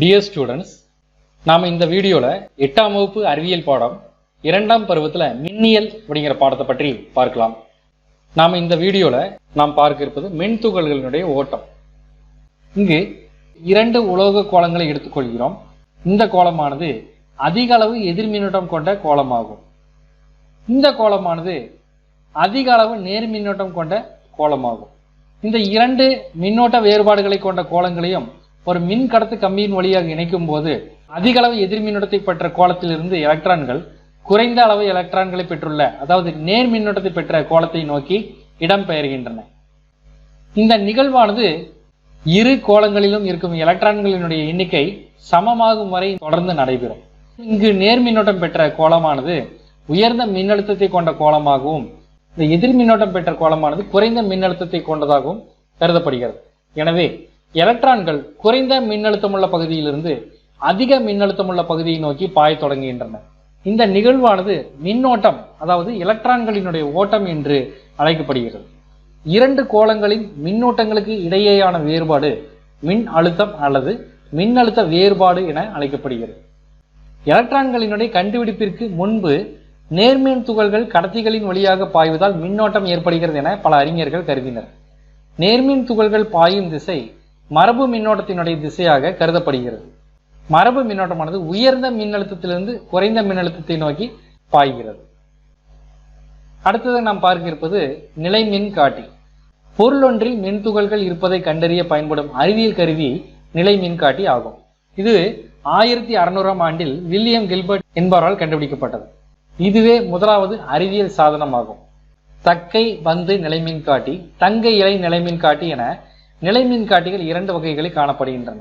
Dear students நாம் இந்த வீடியோவில் எட்டாம் வகுப்பு அறிவியல் பாடம் இரண்டாம் பருவத்தில் மின்னியல் அப்படிங்கிற பாடத்தை பற்றி பார்க்கலாம். நாம் இந்த வீடியோவில் நாம் பார்க்க இருப்பது மின்துகள்களினுடைய ஓட்டம். இங்கு இரண்டு உலோக கோலங்களை எடுத்துக்கொள்கிறோம். இந்த கோலமானது அதிக அளவு எதிர்மின்னோட்டம் கொண்ட கோலமாகும் இந்த கோலமானது அதிக அளவு நேர் மின்னோட்டம் கொண்ட கோலமாகும் இந்த இரண்டு மின்னோட்ட வேறுபாடுகளை கொண்ட கோலங்களையும் ஒரு மின் கடத்து கம்பியின் வழியாக இணைக்கும் போது அதிக அளவு எதிர்மின்னோட்டத்தை பெற்ற கோலத்திலிருந்து எலக்ட்ரான்கள் குறைந்த அளவு எலக்ட்ரான்களை பெற்றுள்ள அதாவது நேர் மின்னோட்டத்தை பெற்ற கோலத்தை நோக்கி இடம்பெயர்கின்றன. இந்த நிகழ்வானது இரு கோலங்களிலும் இருக்கும் எலக்ட்ரான்களினுடைய எண்ணிக்கை சமமாகும் வரை தொடர்ந்து நடைபெறும். இங்கு நேர் மின்னோட்டம் பெற்ற கோலமானது உயர்ந்த மின்னழுத்தத்தை கொண்ட கோலமாகவும் இந்த எதிர் மின்னோட்டம் பெற்ற கோலமானது குறைந்த மின்னழுத்தத்தை கொண்டதாகவும் கருதப்படுகிறது. எனவே எலக்ட்ரான்கள் குறைந்த மின்னழுத்தமுள்ள பகுதியிலிருந்து அதிக மின்னழுத்தமுள்ள பகுதியை நோக்கி பாயத் தொடங்குகின்றன. இந்த நிகழ்வானது மின்னோட்டம் அதாவது எலக்ட்ரான்களினுடைய ஓட்டம் என்று அழைக்கப்படுகிறது. இரண்டு கோளங்களின் மின்னோட்டங்களுக்கு இடையேயான வேறுபாடு மின் அழுத்தம் அல்லது மின்னழுத்த வேறுபாடு என அழைக்கப்படுகிறது. எலக்ட்ரான்களினுடைய கண்டுபிடிப்பிற்கு முன்பு நேர்மின் துகள்கள் கடத்திகளின் வழியாக பாய்வதால் மின்னோட்டம் ஏற்படுகிறது என பல அறிஞர்கள் கருதினர். நேர்மின் துகள்கள் பாயும் திசை மரபு மின்னோட்டத்தினுடைய திசையாக கருதப்படுகிறது. மரபு மின்னோட்டமானது உயர்ந்த மின்னழுத்தத்திலிருந்து குறைந்த மின்னழுத்தத்தை நோக்கி பாய்கிறது. அடுத்தது நாம் பார்க்க இருப்பது நிலை மின் காட்டி பொருளொன்றில் மின்துகள்கள் இருப்பதை கண்டறிய பயன்படும் அறிவியல் கருவி நிலை மின்காட்டி ஆகும். இது ஆயிரத்தி அறுநூறாம் ஆண்டில் வில்லியம் கில்பர்ட் என்பவரால் கண்டுபிடிக்கப்பட்டது. இதுவே முதலாவது அறிவியல் சாதனமாகும். தக்கை பந்து நிலைமின்காட்டி தங்க இலை நிலைமின்காட்டி என நிலை மின்காட்டிகள் இரண்டு வகைகளில் காணப்படுகின்றன.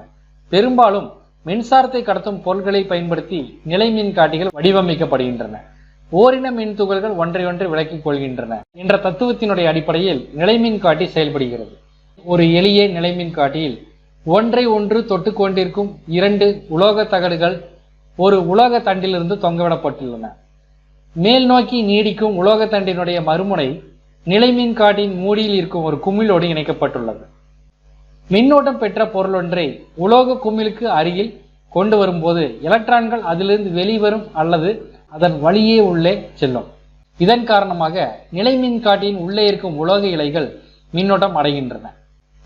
பெரும்பாலும் மின்சாரத்தை கடத்தும் பொருள்களை பயன்படுத்தி நிலை மின்காட்டிகள் வடிவமைக்கப்படுகின்றன. ஓரின மின் துகள்கள் ஒன்றையொன்று விலக்கிக் கொள்கின்றன என்ற தத்துவத்தினுடைய அடிப்படையில் நிலை மின்காட்டி செயல்படுகிறது. ஒரு எளிய நிலைமின்காட்டியில் ஒன்றை ஒன்று தொட்டு கொண்டிருக்கும் இரண்டு உலோக தகடுகள் ஒரு உலோக தண்டிலிருந்து தொங்கவிடப்பட்டுள்ளன. மேல் நோக்கி நீடிக்கும் உலோக தண்டினுடைய மறுமுனை நிலைமின் காட்டின் மூடியில் இருக்கும் ஒரு குமிழோடு இணைக்கப்பட்டுள்ளது. மின்னோட்டம் பெற்ற பொருளொன்றை உலோக குமிழுக்கு அருகில் கொண்டு வரும்போது எலக்ட்ரான்கள் அதிலிருந்து வெளிவரும் அல்லது அதன் வழியே உள்ளே செல்லும். இதன் காரணமாக நிலைமின் காட்டியின் உள்ளே இருக்கும் உலோக இலைகள் மின்னோட்டம் அடைகின்றன.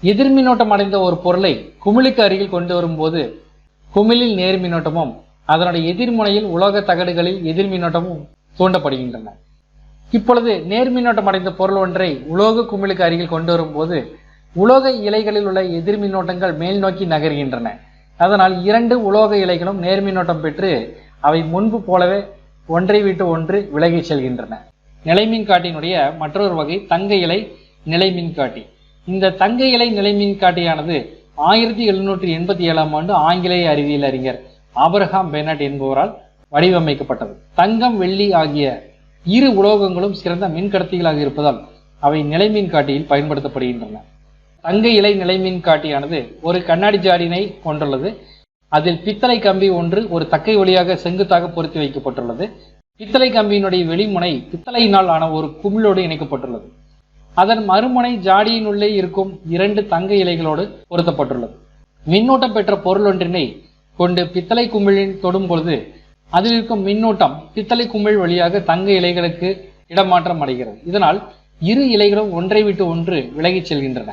எதிர் மின்னோட்டம் அடைந்த ஒரு பொருளை குமிழுக்கு அருகில் கொண்டு வரும்போது குமிழில் நேர் மின்னோட்டமும் அதனுடைய எதிர்முனையில் உலோக தகடுகளில் எதிர் மின்னோட்டமும் தூண்டப்படுகின்றன. இப்பொழுது நேர் மின்னோட்டம் அடைந்த பொருள் ஒன்றை உலோக குமிழுக்கு அருகில் கொண்டு வரும்போது உலோக இலைகளில் உள்ள எதிர் மின்னோட்டங்கள் மேல் நோக்கி நகர்கின்றன. அதனால் இரண்டு உலோக இலைகளும் நேர்மின்னோட்டம் பெற்று அவை முன்பு போலவே ஒன்றை விட்டு ஒன்று விலகிச் செல்கின்றன. நிலைமின் காட்டினுடைய மற்றொரு வகை தங்க இலை நிலைமின் காட்டி இந்த தங்க இலை நிலைமின் காட்டியானது ஆயிரத்தி எழுநூற்றி எண்பத்தி ஏழாம் ஆண்டு ஆங்கிலேய அறிவியல் அறிஞர் ஆபரகாம் பெனட் என்பவரால் வடிவமைக்கப்பட்டது. தங்கம் வெள்ளி ஆகிய இரு உலோகங்களும் சிறந்த மின்கடத்திகளாக இருப்பதால் அவை நிலைமின் காட்டியில் பயன்படுத்தப்படுகின்றன. தங்க இலை நிலைமின் காட்டியானது ஒரு கண்ணாடி ஜாடினை கொண்டுள்ளது. அதில் பித்தளை கம்பி ஒன்று ஒரு தக்கை வழியாக செங்குத்தாக பொருத்தி வைக்கப்பட்டுள்ளது. பித்தளை கம்பியினுடைய வெளிமுனை பித்தளையினால் ஆன ஒரு குமிழோடு இணைக்கப்பட்டுள்ளது. அதன் மறுமுனை ஜாடியினுள்ளே இருக்கும் இரண்டு தங்க இலைகளோடு பொருத்தப்பட்டுள்ளது. மின்னூட்டம் பெற்ற பொருள் ஒன்றினை கொண்டு பித்தளை குமிழின் தொடும் பொழுது அதில் இருக்கும் மின்னூட்டம் பித்தளை குமிழ் வழியாக தங்க இலைகளுக்கு இடமாற்றம் அடைகிறது. இதனால் இரு இலைகளும் ஒன்றை விட்டு ஒன்று விலகிச் செல்கின்றன.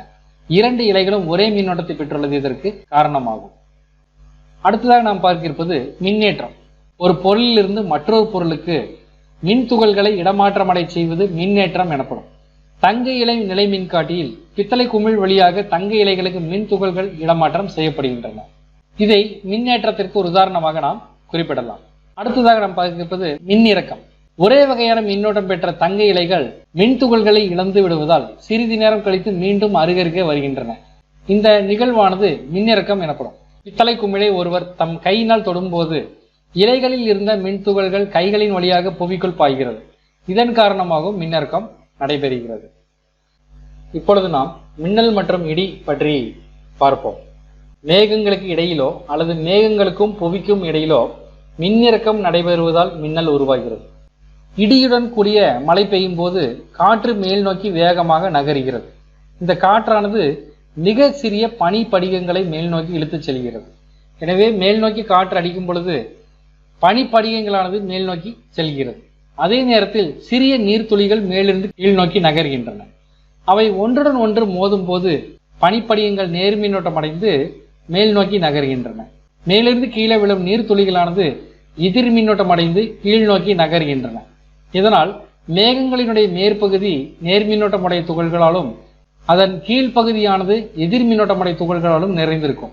இரண்டு இலைகளும் ஒரே மின்னோட்டத்தை பெற்றுள்ளது இதற்கு காரணமாகும். அடுத்ததாக நாம் பார்க்க இருப்பது மின்னேற்றம். ஒரு பொருளிலிருந்து மற்றொரு பொருளுக்கு மின் துகள்களை இடமாற்றம் அடை செய்வது மின்னேற்றம் எனப்படும். தங்க இலை நிலை மின்காட்டியில் பித்தளை குமிழ் வழியாக தங்க இலைகளுக்கு மின் துகள்கள் இடமாற்றம் செய்யப்படுகின்றன. இதை மின்னேற்றத்திற்கு ஒரு உதாரணமாக நாம் குறிப்பிடலாம். அடுத்ததாக நாம் பார்க்கப்பது மின்னிறக்கம். ஒரே வகையான மின்னோட்டம் பெற்ற தங்க இலைகள் மின் துகள்களை இழந்து விடுவதால் சிறிது நேரம் கழித்து மீண்டும் அருகருகே வருகின்றன. இந்த நிகழ்வானது மின்னிறக்கம் எனப்படும். பித்தளை குமிழை ஒருவர் தம் கையினால் தொடும்போது இலைகளில் இருந்த மின் துகள்கள் கைகளின் வழியாக புவிக்குள் பாய்கிறது. இதன் காரணமாகவும் மின்னிறக்கம் நடைபெறுகிறது. இப்பொழுது நாம் மின்னல் மற்றும் இடி பற்றி பார்ப்போம். மேகங்களுக்கு இடையிலோ அல்லது மேகங்களுக்கும் புவிக்கும் இடையிலோ மின்னிறக்கம் நடைபெறுவதால் மின்னல் உருவாகிறது. இடியுடன் கூடிய மழை பெய்யும் போது காற்று மேல் நோக்கி வேகமாக நகருகிறது. இந்த காற்றானது மிக சிறிய பனி படிகங்களை மேல் நோக்கி இழுத்துச் செல்கிறது. எனவே மேல் நோக்கி காற்று அடிக்கும் பொழுது பனிப்படிகங்களானது மேல் நோக்கி செல்கிறது. அதே நேரத்தில் சிறிய நீர்த்துளிகள் மேலிருந்து கீழ் நோக்கி நகர்கின்றன. அவை ஒன்றுடன் ஒன்று மோதும் போது பனிப்படிகங்கள் நேர்மின்னோட்டம் அடைந்து மேல் நோக்கி நகர்கின்றன. மேலிருந்து கீழே விழும் நீர்த்துளிகளானது எதிர் மின்னோட்டம் அடைந்து கீழ் நோக்கி நகர்கின்றன. இதனால் மேகங்களினுடைய மேற்பகுதி நேர்மின்னோட்டமுடைய துகள்களாலும் அதன் கீழ்ப்பகுதியானது எதிர்மின்னோட்டமுடைய துகள்களாலும் நிறைந்திருக்கும்.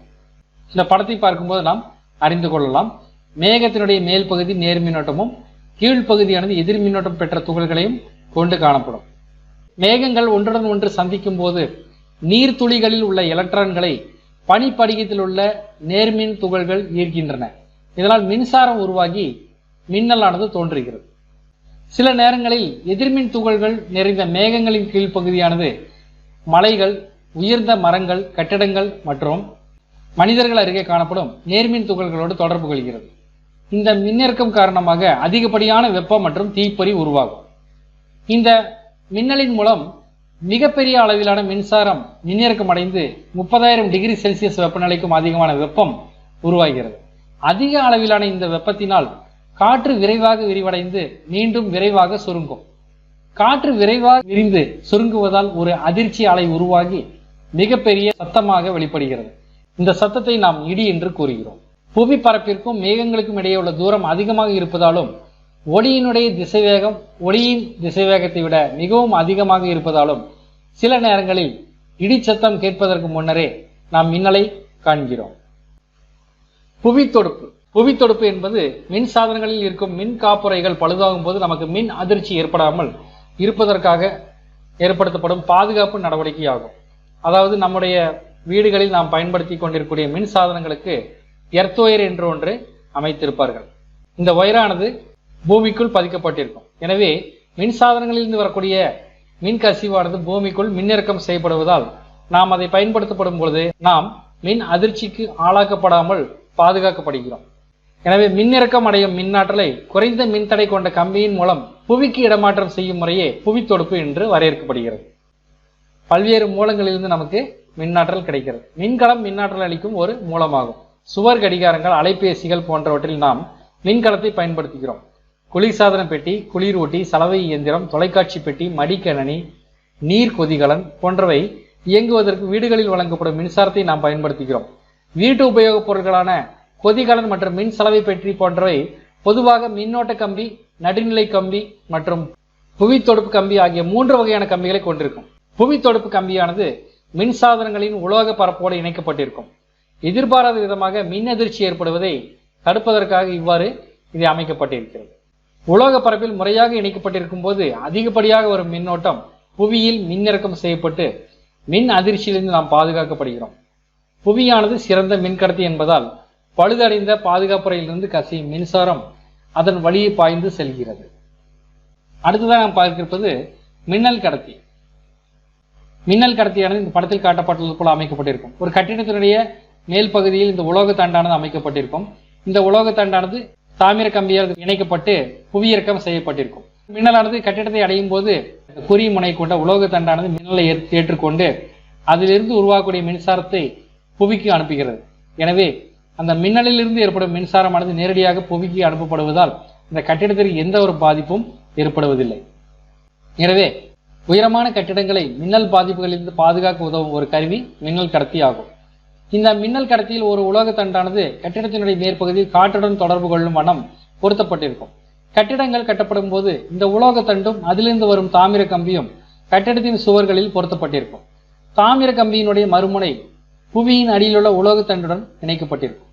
இந்த படத்தை பார்க்கும்போது நாம் அறிந்து கொள்ளலாம். மேகத்தினுடைய மேல் பகுதி நேர்மின்னோட்டமும் கீழ்ப்பகுதியானது எதிர்மின்னோட்டம் பெற்ற துகள்களையும் கொண்டு காணப்படும். மேகங்கள் ஒன்றுடன் ஒன்று சந்திக்கும் போது நீர்த்துளிகளில் உள்ள எலக்ட்ரான்களை பனிப்படிகத்தில் உள்ள நேர்மின் துகள்கள் ஈர்க்கின்றன. இதனால் மின்சாரம் உருவாகி மின்னலானது தோன்றுகிறது. சில நேரங்களில் எதிர்மின் துகள்கள் நிறைந்த மேகங்களின் கீழ்ப்பகுதியானது மலைகள் உயர்ந்த மரங்கள் கட்டிடங்கள் மற்றும் மனிதர்கள் அருகே காணப்படும் நேர்மின் துகள்களோடு தொடர்பு கொள்கிறது. இந்த மின்னிறக்கம் காரணமாக அதிகப்படியான வெப்பம் மற்றும் தீப்பொறி உருவாகும். இந்த மின்னலின் மூலம் மிகப்பெரிய அளவிலான மின்சாரம் மின்னிறக்கம் அடைந்து முப்பதாயிரம் டிகிரி செல்சியஸ் வெப்பநிலைக்கும் அதிகமான வெப்பம் உருவாகிறது. அதிக அளவிலான இந்த வெப்பத்தினால் காற்று விரைவாக விரிவடைந்து மீண்டும் விரைவாக சுருங்கும். காற்று விரைவாக விரிந்து சுருங்குவதால் ஒரு அதிர்ச்சி அலை உருவாகி மிகப்பெரிய சத்தமாக வெளிப்படுகிறது. இந்த சத்தத்தை நாம் இடி என்று கூறுகிறோம். புவி பரப்பிற்கும் மேகங்களுக்கும் இடையே உள்ள தூரம் அதிகமாக இருப்பதாலும் ஒளியினுடைய திசைவேகம் ஒளியின் திசைவேகத்தை விட மிகவும் அதிகமாக இருப்பதாலும் சில நேரங்களில் இடிச்சத்தம் கேட்பதற்கு முன்னரே நாம் மின்னலை காண்கிறோம். புவித்தொடுப்பு. புவித்தொடுப்பு என்பது மின் சாதனங்களில் இருக்கும் மின் காப்புரைகள் பழுதாகும் போது நமக்கு மின் அதிர்ச்சி ஏற்படாமல் இருப்பதற்காக ஏற்படுத்தப்படும் பாதுகாப்பு நடவடிக்கையாகும். அதாவது நம்முடைய வீடுகளில் நாம் பயன்படுத்தி கொண்டிருக்கக்கூடிய மின் சாதனங்களுக்கு எர்த் ஒயர் என்று ஒன்று அமைத்திருப்பார்கள். இந்த ஒயரானது பூமிக்குள் பதிக்கப்பட்டிருக்கும். எனவே மின் சாதனங்களிலிருந்து வரக்கூடிய மின் கசிவானது பூமிக்குள் மின்னிறக்கம் செய்யப்படுவதால் நாம் அதை பயன்படுத்தப்படும் பொழுது நாம் மின் அதிர்ச்சிக்கு ஆளாக்கப்படாமல் பாதுகாக்கப்படுகிறோம். எனவே மின்னிறக்கம் அடையும் மின்னாற்றலை குறைந்த மின்தடை கொண்ட கம்பியின் மூலம் புவிக்கு இடமாற்றம் செய்யும் முறையே புவித்தொடுப்பு என்று வரையறுக்கப்படுகிறது. பல்வேறு மூலங்களிலிருந்து நமக்கு மின்னாற்றல் கிடைக்கிறது. மின்கலம் மின்னாற்றல் அளிக்கும் ஒரு மூலமாகும். சுவர் கடிகாரங்கள் அலைபேசிகள் போன்றவற்றில் நாம் மின்கலத்தை பயன்படுத்துகிறோம். குளிர்சாதன பெட்டி குளிரூட்டி சலவை இயந்திரம் தொலைக்காட்சி பெட்டி மடிக்கணனி நீர் கொதிகலன் போன்றவை இயங்குவதற்கு வீடுகளில் வழங்கப்படும் மின்சாரத்தை நாம் பயன்படுத்துகிறோம். வீட்டு உபயோகப் பொருட்களான கொதிகலன் மற்றும் மின் சலவை பெற்றி போன்றவை பொதுவாக மின்னோட்ட கம்பி நடுநிலை கம்பி மற்றும் புவித்தொடுப்பு கம்பி ஆகிய மூன்று வகையான கம்பிகளை கொண்டிருக்கும். புவித்தொடுப்பு கம்பியானது மின் சாதனங்களின் உலோக பரப்போடு இணைக்கப்பட்டிருக்கும். எதிர்பாராத விதமாக மின் அதிர்ச்சி ஏற்படுவதை தடுப்பதற்காக இவ்வாறு இது அமைக்கப்பட்டிருக்கிறது. உலோக பரப்பில் முறையாக இணைக்கப்பட்டிருக்கும் போது அதிகப்படியாக வரும் மின்னோட்டம் புவியில் மின்னிறக்கம் செய்யப்பட்டு மின் அதிர்ச்சியிலிருந்து நாம் பாதுகாக்கப்படுகிறோம். புவியானது சிறந்த மின்கடத்தி என்பதால் பழுதடைந்த பாதுகாப்புறையிலிருந்து கசியும் மின்சாரம் அதன் வழியை பாய்ந்து செல்கிறது. அடுத்ததாக நாம் பார்க்கிருப்பது மின்னல் கடத்தி. மின்னல் கடத்தியானது இந்த படத்தில் காட்டப்பட்டுள்ளது போல அமைக்கப்பட்டிருக்கும். ஒரு கட்டிடத்தினுடைய மேல் பகுதியில் இந்த உலோக தண்டானது அமைக்கப்பட்டிருக்கும். இந்த உலோக தண்டானது தாமிர கம்பியால் இணைக்கப்பட்டு புவியிறக்கம் செய்யப்பட்டிருக்கும். மின்னலானது கட்டிடத்தை அடையும் போது குறி முனை கொண்ட உலோக தண்டானது மின்னலை ஏற்றுக்கொண்டு அதிலிருந்து உருவாக்கக்கூடிய மின்சாரத்தை புவிக்கு அனுப்புகிறது. எனவே அந்த மின்னலிலிருந்து ஏற்படும் மின்சாரமானது நேரடியாக புவிக்கு அனுப்பப்படுவதால் இந்த கட்டிடத்திற்கு எந்த ஒரு பாதிப்பும் ஏற்படுவதில்லை. எனவே உயரமான கட்டிடங்களை மின்னல் பாதிப்புகளிலிருந்து பாதுகாக்க உதவும் ஒரு கருவி மின்னல் கடத்தி ஆகும். இந்த மின்னல் கடத்தியில் ஒரு உலோக தண்டானது கட்டிடத்தினுடைய மேற்பகுதியில் காற்றுடன் தொடர்பு கொள்ளும் வண்ணம் பொருத்தப்பட்டிருக்கும். கட்டிடங்கள் கட்டப்படும் போது இந்த உலோக தண்டும் அதிலிருந்து வரும் தாமிர கம்பியும் கட்டிடத்தின் சுவர்களில் பொருத்தப்பட்டிருக்கும். தாமிர கம்பியினுடைய மறுமுனை புவியின் அடியிலுள்ள உலோக தண்டுடன் இணைக்கப்பட்டிருக்கும்.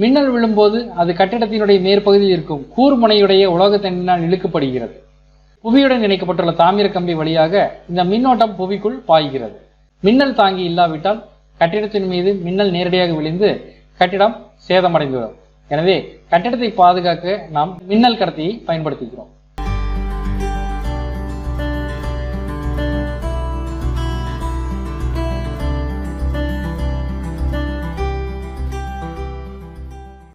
மின்னல் விழும்போது அது கட்டிடத்தினுடைய மேற்பகுதியில் இருக்கும். கூர்முனையுடைய உலோக இழுக்கப்படுகிறது. புவியுடன் இணைக்கப்பட்டுள்ள தாமிர கம்பி வழியாக இந்த மின்னோட்டம் புவிக்குள் பாய்கிறது. மின்னல் தாங்கி இல்லாவிட்டால் கட்டிடத்தின் மீது மின்னல் நேரடியாக விழுந்து கட்டிடம் சேதமடைந்துவிடும். எனவே கட்டிடத்தை பாதுகாக்க நாம் மின்னல் கடத்தியை பயன்படுத்துகிறோம்.